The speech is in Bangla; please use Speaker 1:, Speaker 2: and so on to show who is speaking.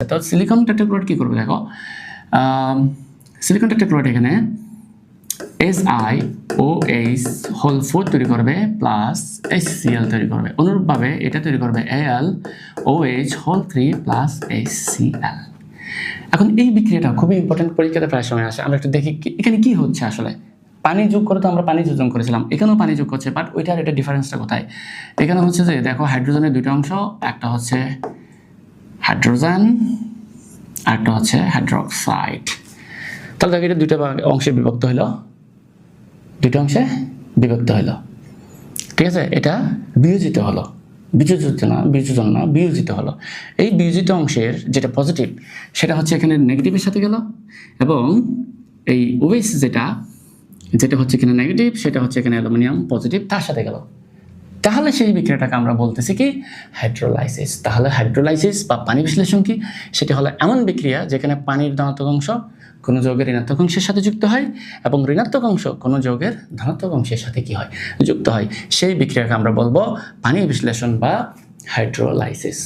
Speaker 1: তো সিলিকন টেট্রাক্লোরাইড কি করবে দেখো? সিলিকন টেট্রাক্লোরাইড এখানে S I O H whole four তৈরি করবে প্লাস এইচ সিএল তৈরি করবে। অনুরূপভাবে এটা তৈরি করবে L O H whole three plus H C L এখন এই বিক্রিয়াটা খুবই ইম্পর্টেন্ট পরীক্ষাতে প্রায় সময় আসে। আমরা একটু দেখি এখানে কি হচ্ছে আসলে? পানি যোগ করে তো আমরা পানি যোজন করেছিলাম। এখানেও পানি যোগ করছে বাট ওইটার এটা ডিফারেন্সটা কোথায়? এখানে হচ্ছে যে, দেখো হাইড্রোজেনের দুটো অংশ, একটা হচ্ছে হাইড্রোজেন, আরেকটা হচ্ছে হাইড্রোক্সাইড। তাহলে দেখো এটা ভাগ- অংশে বিভক্ত হলো। দুটো অংশে বিভক্ত হলো। ঠিক আছে? এটা বিয়োজিত হলো। বিযোজিত না, বিযোজন না, বিয়োজিত হলো। এই বিয়োজিত অংশের যেটা পজিটিভ সেটা হচ্ছে এখানে নেগেটিভের সাথে গেল এবং এই ওয়েস যেটা যেটা হচ্ছে এখানে নেগেটিভ সেটা হচ্ছে এখানে অ্যালুমিনিয়াম পজিটিভ তার সাথে গেল। তাহলে সেই বিক্রিয়াটাকে আমরা বলতেছি কি হাইড্রোলাইসিস তাহলে হাইড্রোলাইসিস বা পানি বিশ্লেষণ কি? সেটি হলো এমন বিক্রিয়া যেখানে পানির ধনাত্মক অংশ কোনো যৌগের ঋণাত্মক অংশের সাথে যুক্ত হয় এবং ঋণাত্মক অংশ কোনো যৌগের ধনাত্মক অংশের সাথে কি হয়? যুক্ত হয়। সেই বিক্রিয়াকে আমরা বলব পানি বিশ্লেষণ বা হাইড্রোলাইসিস